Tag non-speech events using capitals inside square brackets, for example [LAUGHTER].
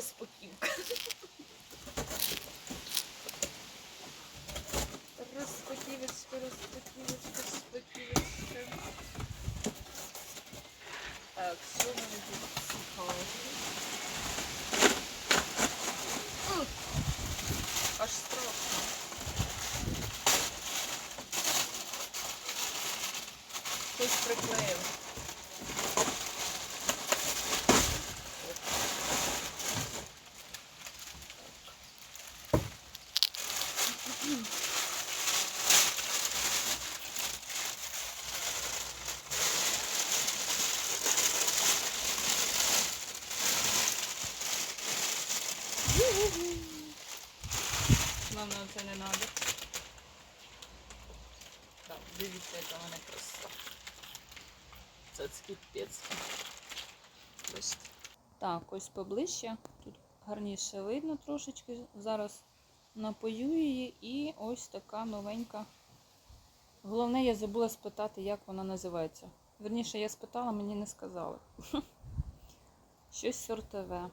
розпаківка. Розпаківочка, розпаківочка, розпаківочка. Так, що в мене тут цікаво? М, Аж страшно. Хтось приклеїв. Нам на це не треба. Так, дивіться, яка вона краса. Це. Бачите. Так, ось поближче. Тут гарніше видно трошечки. Зараз напою її і ось така новенька. Головне, я забула спитати, як вона називається. Верніше, я спитала, мені не сказали. [LAUGHS] Щось сортове.